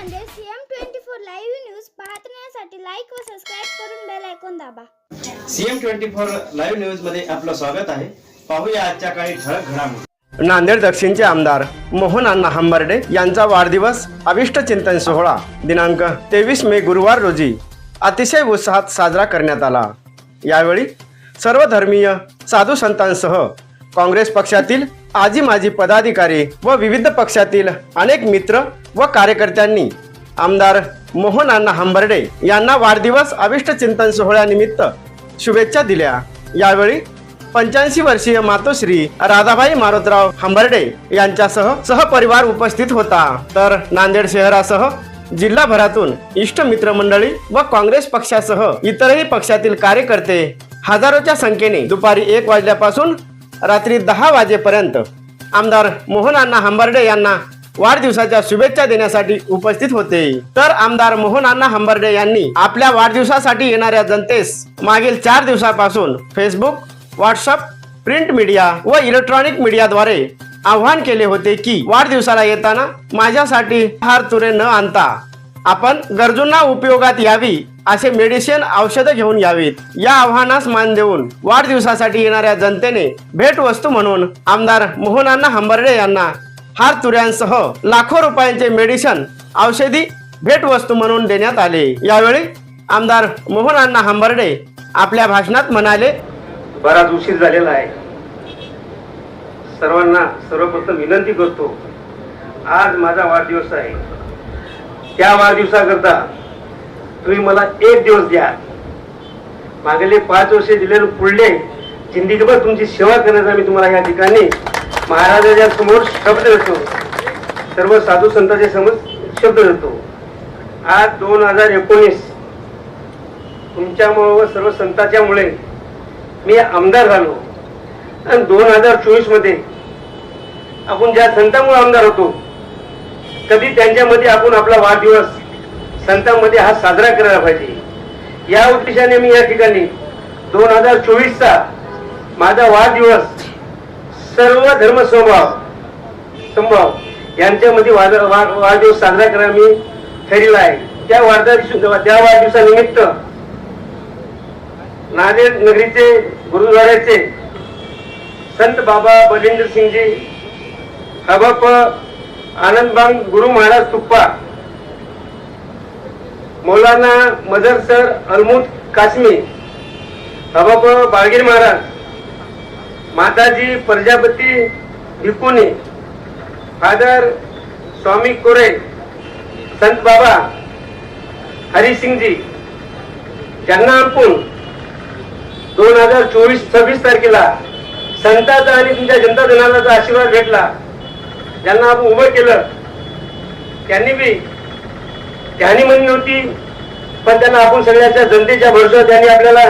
Nanded CM twenty four live news पाहण्यासाठी like व subscribe करून बेल ऐकून दाबा. सीएम ट्वेंटी फोर लाईव्ह न्यूजमध्ये आपलं स्वागत आहे. पाहूया आजच्या काही ठळक घडामोडी. नांदेड दक्षिणचे आमदार मोहन अण्णा हंबर्डे यांचा वाढदिवस अभिष्ट चिंतन सोहळा दिनांक तेवीस मे गुरुवार रोजी अतिशय उत्साहात साजरा करण्यात आला. यावेळी सर्व धर्मीय साधू संतांसह काँग्रेस पक्षातील आजी माजी पदाधिकारी व विविध पक्षातील अनेक मित्र व कार्यकर्त्यांनी आमदार मोहन अण्णा हंबर्डे यांना वाढदिवस अविष्ट चिंतन सोहळ्यानिमित्त शुभेच्छा दिल्या. यावेळी पंच्याऐंशी वर्षीय मातोश्री राधाबाई मारोतराव हंबर्डे यांच्यासह सहपरिवार उपस्थित होता. तर नांदेड शहरासह जिल्हाभरातून इष्ट मित्रमंडळी व काँग्रेस पक्षासह इतरही पक्षातील कार्यकर्ते हजारोच्या संख्येने दुपारी एक वाजल्यापासून रात्री दहा वाजेपर्यंत आमदार मोहन अण्णा हंबर्डे यांना वाढदिवसाच्या शुभेच्छा देण्यासाठी उपस्थित होते. तर आमदार मोहन अण्णा हंबर्डे यांनी आपल्या वाढदिवसासाठी येणाऱ्या जनतेस मागील चार दिवसापासून फेसबुक व्हॉट्सअप प्रिंट मीडिया व इलेक्ट्रॉनिक मीडियाद्वारे आव्हान केले होते की वाढदिवसाला येताना माझ्यासाठी हार तुरे न आणता आपण गरजूंना उपयोगात यावी असे मेडिसिन औषधं घेऊन यावीत. या आव्हानास मान देऊन वाढदिवसासाठी येणाऱ्या जनतेने भेटवस्तू म्हणून आमदार मोहनांना हंबर्डे यांना हार तुऱ्यांसह लाखो रुपयांचे मेडिसिन औषधी भेटवस्तू म्हणून देण्यात आले. यावेळी आमदार मोहनांना हंबर्डे आपल्या भाषणात म्हणाले बराच उशीर झालेला आहे. सर्वांना सर्वप्रथम विनंती करतो आज माझा वाढदिवस आहे. त्या वाढदिवसाकरता तुम्ही मला एक दिवस द्या. मागले पाच वर्षे दिलेले पुढले जिंदगीभर तुमची सेवा करण्याचा मी तुम्हाला या ठिकाणी महाराजाच्या समोर शब्द देतो. सर्व साधू संतांच्या समोर शब्द देतो. आज दोन हजार एकोणीस तुमच्यामुळे व सर्व संतांच्यामुळे मी आमदार झालो. आणि दोन हजार चोवीसमध्ये आपण ज्या संतांमुळे आमदार होतो कधी त्यांच्यामध्ये आपण आपला वाढदिवस संतांमध्ये हा साजरा करायला पाहिजे. या उद्देशाने मी या ठिकाणी दोन हजार चोवीसचा माझा वाढदिवस सर्व धर्म स्वभाव संभाव यांच्यामध्ये वाद वा- वाढदिवस साजरा करायला मी ठरलेला आहे. त्या वाढदिवस त्या वाढदिवसानिमित्त नांदेड नगरीचे गुरुद्वाऱ्याचे संत बाबा बलिंद्र सिंगजी हबप आनंदबांग गुरु महाराज तुप्पा मौलाना मदर सर अलमुद काश्मी हबाब बाळगीर महाराज माताजी प्रजापती भिकुनी फादर स्वामी कोरे संत बाबा हरिसिंगजी ज्यांना आपण दोन हजार चोवीस सव्वीस तारखेला संताचा आणि तुमच्या जनता जनाचा आशीर्वाद भेटला. ज्यांना आपण उभं केलं. त्यांनी बी त्यांनी म्हणली होती. पण त्यांना आपण सगळ्याच्या जनतेच्या भरोसा त्यांनी आपल्याला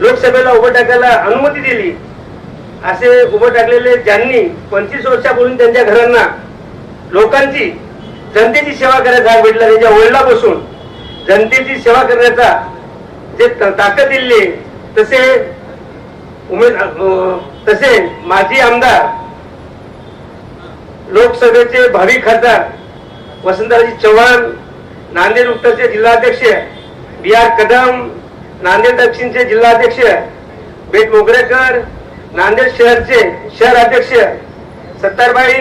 लोकसभेला उभं टाकायला अनुमती दिली. असे उभं टाकलेले ज्यांनी पंचवीस वर्षापूर्वी त्यांच्या घरांना लोकांची जनतेची सेवा करायचा भाग भेटला. त्यांच्या वडिला बसून जनतेची सेवा करण्याचा जे ताकद दिली तसे उमेद तसे माजी आमदार लोकसभेचे भावी खासदार वसंतराजी चव्हाण नांदेड उत्तरचे जिल्हाध्यक्ष बी आर कदम नांदेड दक्षिणचे जिल्हाध्यक्ष बेट मोगरेकर नांदेड शहरचे शहर अध्यक्ष सत्तारबाई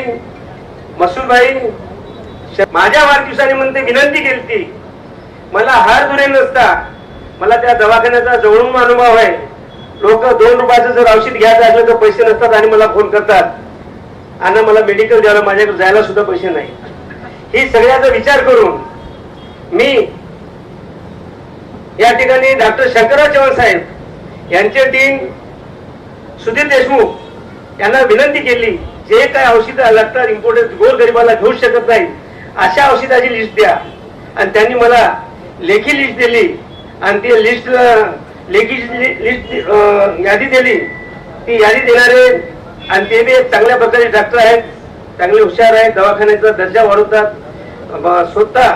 मसूरबाई श- माझ्या वाढदिवसानिमित्त विनंती केली ती मला हार दुरे नसता. मला त्या दवाखान्याचा जवळून अनुभव आहे. लोक दोन रुपयाचं जर औषध घ्यायचं असलं तर पैसे नसतात आणि मला फोन करतात. आणि मला मेडिकल द्यायला माझ्याकडे जायला सुद्धा पैसे नाही. ही सगळ्याचा विचार करून मी या ठिकाणी डॉक्टर शंकरराव चव्हाण साहेब यांचे टीम सुधीर देशमुख यांना विनंती केली जे काय औषधं लागतात इम्पॉर्टंट गोरगरिबाला घेऊ शकत नाही अशा औषधाची लिस्ट द्या. आणि त्यांनी मला लेखी लिस्ट दिली. आणि ती लिस्ट लेखी लिस्ट यादी दिली. ती यादी देणारे आणि ते बी चांगल्या प्रकारचे डॉक्टर आहेत चांगले हुशार आहेत दवाखान्याचा दर्जा वाढवतात. स्वतः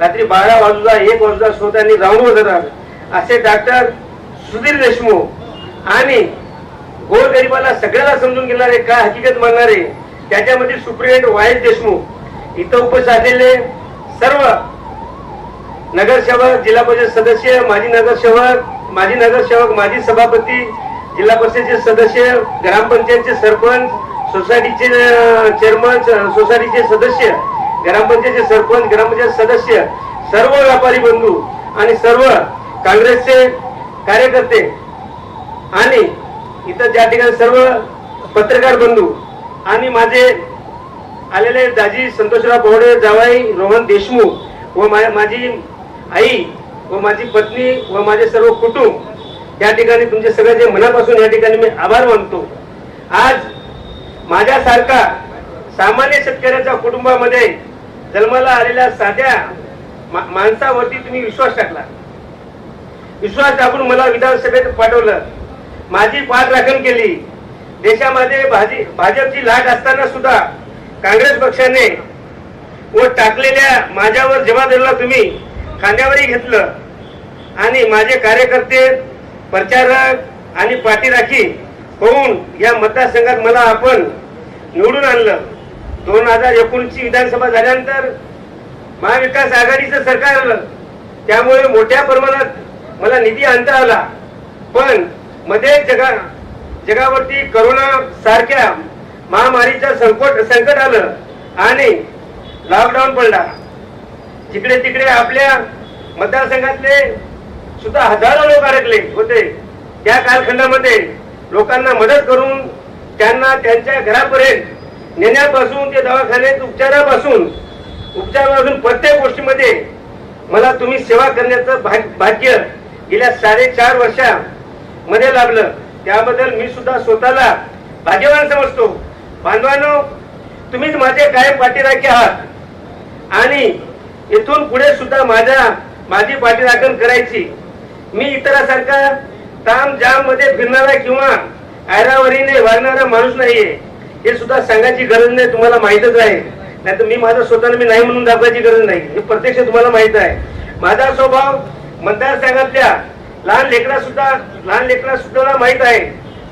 रात्री बारा वाजूचा एक वाजता श्रोत्यांनी राऊंड होतात असे डॉक्टर सुधीर देशमुख आणि गोरगरिबाला सगळ्याला समजून घेणारे काय हकीकत मानणारे त्याच्यामध्ये सुप्रिटेंडेंट वाय देशमुख इथं उपस्थित असलेले सर्व नगरसेवक जिल्हा परिषद सदस्य माजी नगरसेवक माजी नगरसेवक माजी सभापती जिल्हा परिषदेचे सदस्य ग्रामपंचायतचे सरपंच सोसायटीचे चेअरमन सोसायटीचे सदस्य ग्रामपंचायतचे सरपंच ग्रामपंचायत सदस्य सर्व व्यापारी बंधू आणि सर्व काँग्रेसचे कार्यकर्ते आणि इथं ज्या ठिकाणी सर्व पत्रकार बंधू आणि माझे आलेले दाजी संतोषराव पोहडे जावाई रोहन देशमुख व माझी आई व माझी पत्नी व माझे सर्व कुटुंब या ठिकाणी तुमचे सगळ्याचे मनापासून या ठिकाणी मी आभार मानतो. आज माझ्यासारखा सामान्य शेतकऱ्याच्या कुटुंबामध्ये जन्माला आलेल्या साध्या मा- माणसावरती तुम्ही विश्वास टाकला. विश्वास टाकून मला विधानसभेत पाठवलं. माझी पाठराखण केली. देशामध्ये भाजी भाजपची लाट असताना सुद्धा काँग्रेस पक्षाने व टाकलेल्या माझ्यावर जबाबदारीला तुम्ही खांद्यावरही घेतलं. आणि माझे कार्यकर्ते प्रचारक आणि पाठीराखी होऊन या मतदारसंघात मला आपण निवडून आणलं. दोन हजार एकोणीसची विधानसभा झाल्यानंतर महाविकास आघाडीचं सरकार आलं. त्यामुळे मोठ्या प्रमाणात मला निधी आणता आला. पण मध्ये जगा जगावरती करोना सारख्या महामारीचं संकट संकट आलं आणि लॉकडाऊन पडला. जिकडे तिकडे आपल्या मतदारसंघातले सुद्धा हजारो लोक अडकले होते. त्या कालखंडामध्ये लोकांना मदत करून त्यांना त्यांच्या घरापर्यंत नेण्यापासून ते दवाखान्यात उपचारापासून उपचारापासून प्रत्येक गोष्टीमध्ये मला तुम्ही सेवा करण्याचं भाग्य गेल्या साडेचार वर्षामध्ये लाभलं. त्याबद्दल मी सुद्धा स्वतःला भाग्यवान समजतो. बांधवांनो तुम्हीच माझे कायम पाठीराखे आहात. आणि इथून पुढे सुद्धा माझ्या माझी पाठीराखण करायची. मी इतरासारखा ताम जाममध्ये फिरणारा किंवा ऐरावरीने वागणारा माणूस नाहीये. हे सुद्धा सांगायची गरज नाही तुम्हाला माहितच आहे. नाही तर मी माझं स्वतःला मी नाही म्हणून दाखवायची गरज नाही. हे प्रत्यक्ष तुम्हाला माहीत आहे. माझा स्वभाव मतदारसंघातल्या लहान लेकरा सुद्धा लहान लेकरा सुद्धा माहीत आहे.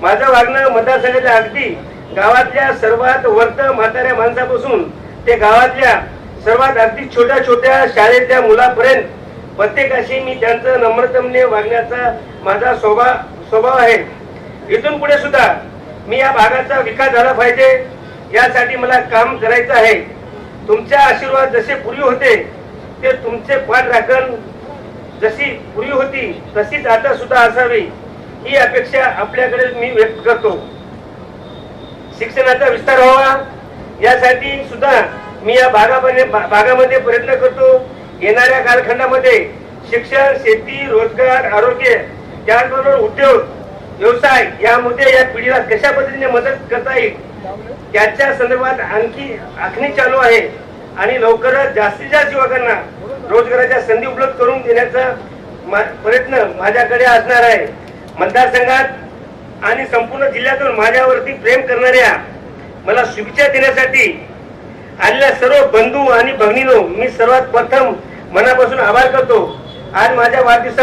माझं वागणं मतदारसंघाच्या अगदी गावातल्या सर्वात वर्त म्हाताऱ्या माणसापासून ते गावातल्या सर्वात अगदी छोट्या छोट्या शाळेतल्या मुलापर्यंत प्रत्येकाशी मी त्यांचं नम्रतमने वागण्याचा माझा स्वभाव स्वभाव आहे. इथून पुढे सुद्धा मी या भागाचा विकास झाला पाहिजे. यासाठी मला काम करायचं आहे. तुमच्या आशीर्वाद जसे पूर्वी होते ते तुमचे पाठ राखण जशी पूर्वी होती तशीच आता सुद्धा असावी. ही अपेक्षा आपल्याकडे मी व्यक्त करतो. शिक्षणाचा विस्तार व्हावा. यासाठी सुद्धा मी या भागामध्ये भागामध्ये प्रयत्न करतो. येणाऱ्या कालखंडामध्ये शिक्षण शेती रोजगार आरोग्य त्याचबरोबर उद्योग व्यवसाय यामध्ये या पिढीला कशा पद्धतीने मदत करता येईल? त्याच्या संदर्भात आणखी आखणी चालू आहे. आणि लवकरच जास्तीत जास्त युवकांना रोजगाराच्या संधी उपलब्ध करून देण्याचा मा- प्रयत्न माझ्याकडे असणार आहे. मतदारसंघात आणि संपूर्ण जिल्ह्यातून माझ्यावरती प्रेम करणाऱ्या मला शुभेच्छा देण्यासाठी आलेल्या सर्व बंधू आणि भगिनीनो मी सर्वात प्रथम मनापासून आभार करतो. आज माझ्या वाढदिवसा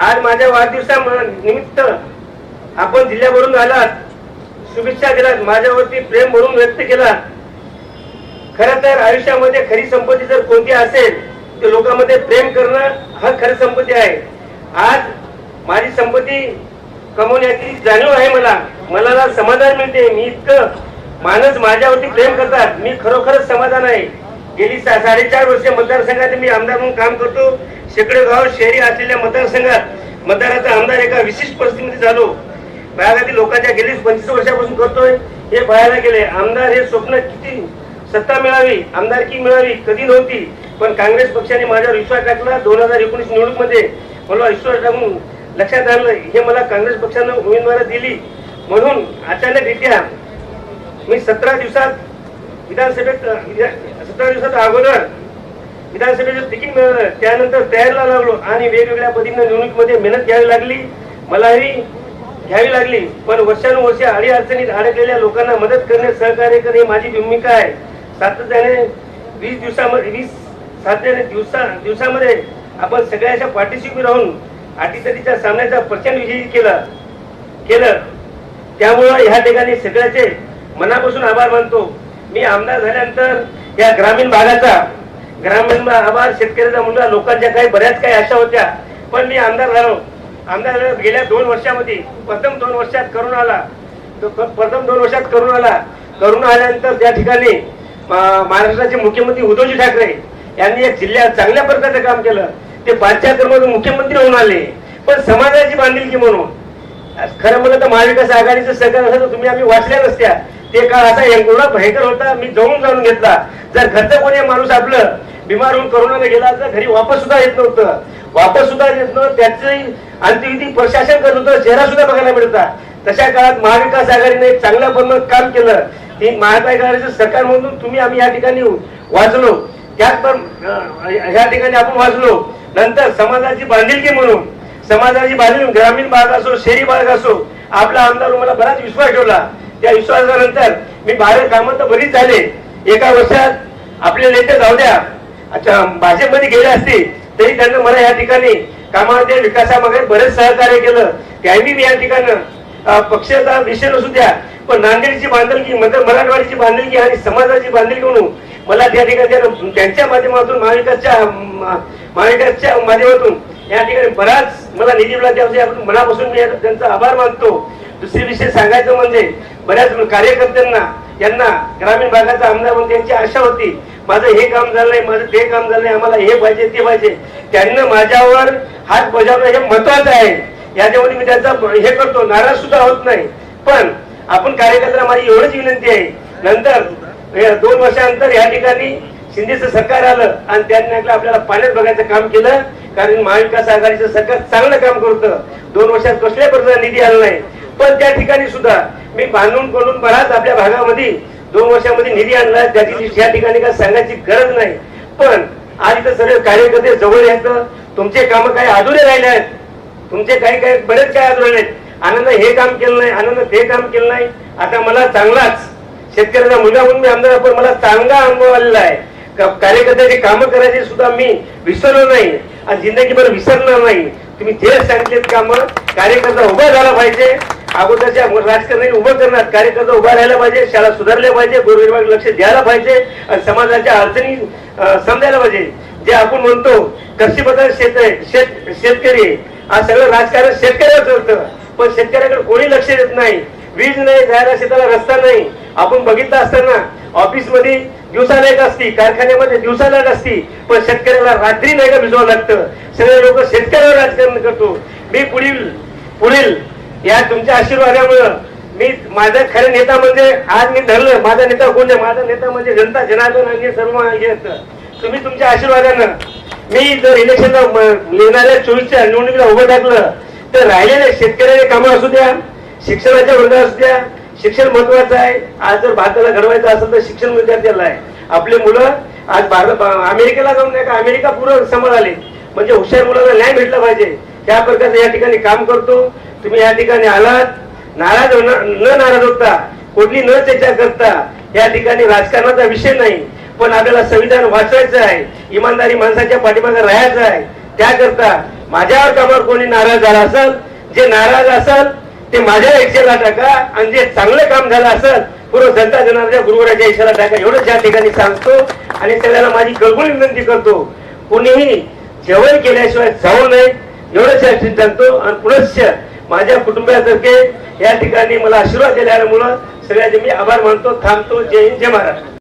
आज माझ्या वाढदिवसा निमित्त आपण जिल्ह्यावरून आलात. शुभेच्छा दिलात. माझ्यावरती प्रेम म्हणून व्यक्त केला खर तर आयुष्यामध्ये खरी संपत्ती जर कोणती असेल तर लोकांमध्ये प्रेम करणं हा खरी संपत्ती आहे. आज माझी संपत्ती कमवण्याची जाणीव आहे मला. मला समाधान मिळते. मी इतकं माणूस माझ्यावरती प्रेम करतात. मी खरोखरच समाधान आहे. गेली सा- साडेचार वर्ष मतदारसंघात मी आमदार म्हणून काम करतो. शेकडो गाव शहरी असलेल्या मतदारसंघात मतदाराचा आमदार एका विशिष्ट परिस्थितीमध्ये झालो. भागातील लोकांच्या गेली पंचवीस वर्षापासून करतोय. हे पाहायला गेले आमदार हे स्वप्न किती सत्ता मिळावी आमदारकी मिळावी कधी नव्हती. पण काँग्रेस पक्षाने माझ्यावर विश्वास टाकला. दोन हजार एकोणीस निवडणूकमध्ये मला विश्वास टाकून लक्षात आणलं हे मला काँग्रेस पक्षानं उमेदवार दिली. म्हणून अचानकरित्या मी सतरा दिवसात विधानसभेत सतरा दिवसात अगोदर विधानसभेचं तिकीट मिळालं. त्यानंतर तयारीला लागलो आणि वेगवेगळ्या पद्धतीनं निवडणुकीमध्ये मेहनत घ्यावी लागली मलाही घ्यावी लागली. पण वर्षानुवर्षे अडी अडचणीत अडकलेल्या लोकांना मदत करणे सहकार्य करणे ही माझी भूमिका आहे. सातत्याने वीस दिवसामध्ये वीस सातत्याने दिवसा दिवसामध्ये आपण सगळ्याच्या पाठीशी उभी राहून अटीतटीच्या सामन्याचा प्रचंड विजयी केला केलं. त्यामुळं ह्या ठिकाणी सगळ्याचे मनापासून आभार मानतो. मी आमदार झाल्यानंतर या ग्रामीण भागाचा ग्रामीण आभार शेतकऱ्याचा मुलगा लोकांच्या काही बऱ्याच काही आशा होत्या पण मी आमदार झालो. आमदार गेल्या दोन वर्षामध्ये. प्रथम दोन वर्षात करून आला. प्रथम दोन वर्षात करून आला. करून आल्यानंतर त्या ठिकाणी महाराष्ट्राचे मुख्यमंत्री उद्धवजी ठाकरे यांनी एक जिल्ह्यात चांगल्या प्रकारचं काम केलं. ते पंचायत मधून मुख्यमंत्री होऊन आले. पण समाजाची बांधिलकी म्हणून. खरं म्हणलं तर महाविकास आघाडीचं सरकार असं तुम्ही आम्ही वाचल्या नसत्या. ते काळ असा एवढा भयंकर होता. मी जाऊन जाणून घेतला. जर घरचं कोणी माणूस आपलं बिमार होऊन करोनाने गेला तर घरी वापस सुद्धा येत नव्हतं. वापस सुद्धा येत नव्हतं. त्याची अंतिम प्रशासन करत होतं. चेहरा सुद्धा बघायला मिळता. तशा काळात महाविकास आघाडीने एक चांगल्या प्रमाणात काम केलं. ती महाविकास आघाडीचं सरकार म्हणून तुम्ही आम्ही या ठिकाणी वाचलो. त्यात पण ह्या ठिकाणी आपण वाचलो. नंतर समाजाची बांधिलकी म्हणून समाजाची बाजू ग्रामीण भाग असो शहरी भाग असो आपला आमदार मला बराच विश्वास ठेवला. त्या विश्वासानंतर मी बाहेर कामं तर बरीच झाले. एका वर्षात आपले नेते जाऊ द्या. भाजपमध्ये गेले असते तरी त्यांना मला या ठिकाणी कामामध्ये विकासामध्ये बरेच सहकार्य केलं. त्यांनी मी या ठिकाणी. पक्षाचा विषय नसू द्या पण नांदेडची बांधलकी म्हणजे मराठवाडीची बांधलकी आणि समाजाची बांधलकी म्हणून मला त्या ठिकाणी त्यांच्या माध्यमातून महाविकासच्या महाविकासच्या माध्यमातून या ठिकाणी बराच मला निधी मिळाला. त्यासाठी मनापासून मी त्यांचा आभार मानतो. दुसरे विषय सांगायचं म्हणजे बऱ्याच कार्यकर्त्यांना यांना ग्रामीण भागाचा आमदार म्हणून त्यांची आशा होती. माझं हे काम झालंय माझं ते काम झालंय आम्हाला हे पाहिजे ते पाहिजे. त्यांना माझ्यावर हात बजावणं हे महत्वाचं आहे. याच्यामध्ये मी त्यांचा हे करतो नाराज सुद्धा होत नाही. पण आपण कार्यकर्त्यांना माझी एवढीच विनंती आहे. नंतर दोन वर्षानंतर या ठिकाणी शिंदेचं सरकार आलं आणि त्यांनी आपल्याला पाण्यात बघायचं काम केलं. कारण महाविकास आघाडीचं सरकार चांगलं काम करतं. दोन वर्षात कसल्या प्रकारचा निधी आला नाही. पण त्या ठिकाणी सुद्धा मी बांधून करून बराच आपल्या भागामध्ये दोन वर्षामध्ये निधी आणला त्याची या ठिकाणी काय सांगायची गरज नाही. पण आज इथं सगळे कार्यकर्ते जवळ येत तुमचे काम काही अधुरे राहिले आहेत. तुमचे काही काही बरेच काय अधुरे आहेत. आनंद हे काम केलं नाही आनंद ते काम केलं नाही. आता मला चांगलाच शेतकऱ्याचा मुलगा म्हणून मी आमदार पण मला चांगला अनुभव आलेला आहे. कार्यकर्त्याची कामं करायची सुद्धा मी विसरलो नाही आणि जिंदगीभर विसरणार नाही. तुम्ही जे सांगितलेत कामं कार्यकर्ता उभा झाला पाहिजे. अगोदरच्या राजकारणी उभं करणार कार्यकर्ता उभा राहायला पाहिजे शाळा सुधारल्या पाहिजे गोरगरिबांना लक्ष द्यायला पाहिजे आणि समाजाच्या अडचणी समजायला पाहिजे. जे आपण म्हणतो कृषीबद्दल शेत आहे शेत शेतकरी आहे. आज सगळं राजकारण शेतकऱ्यावर चालतं पण शेतकऱ्याकडे कोणी लक्ष देत नाही. वीज नाही जायला शेताला रस्ता नाही. आपण बघितलं असताना ऑफिसमध्ये दिवसाला एक असती कारखान्यामध्ये दिवसाला एक असती पण शेतकऱ्याला रात्री नाही का भिजवावं लागतं? सगळे लोक शेतकऱ्यावर राजकारण करतो. मी पुढील पुढील या तुमच्या आशीर्वादामुळं मी माझा खरे नेता म्हणजे आज मी धरलं माझा नेता कोण आहे? माझा नेता म्हणजे जनता जनार्दन आणि सर्व हे असतं. तुम्ही तुमच्या आशीर्वादानं मी जर इलेक्शनला म- येणाऱ्या चोवीसच्या निवडणुकीला उभं टाकलं तर राहिलेल्या शेतकऱ्याचे कामं असू द्या शिक्षणाच्या वर्गात असू द्या शिक्षण महत्वाचं आहे. आज जर भारताला घडवायचं असेल तर शिक्षण विद्यार्थ्याला आहे. आपले मुलं आज भारत अमेरिकेला जाऊन नाही का अमेरिका पूर्ण समोर आले म्हणजे हुशार मुलांना न्याय भेटला पाहिजे. त्या प्रकारचं या ठिकाणी काम करतो. तुम्ही या ठिकाणी आलात नाराज न नाराज होता कुठली न चर्चा करता या ठिकाणी राजकारणाचा विषय नाही पण आपल्याला संविधान वाचवायचं आहे इमानदारी माणसाच्या पाठीमागे राहायचं आहे त्याकरता माझ्यावर कामावर कोणी नाराज झाला असेल जे नाराज असेल ते माझ्या इच्छेला टाका आणि जे चांगलं काम झालं असेल पूर्व जनता जनार्दन गुरुवराच्या इशारा टाका एवढंच या ठिकाणी सांगतो आणि सगळ्याला माझी कळकळी विनंती करतो कुणीही जेवण केल्याशिवाय जाऊ नये एवढंच या सांगतो आणि पुनश्च माझ्या कुटुंबियातर्फे या ठिकाणी मला आशीर्वाद दिल्यामुळं सगळ्याचे मी आभार मानतो थांबतो. जय हिंद जय महाराष्ट्र.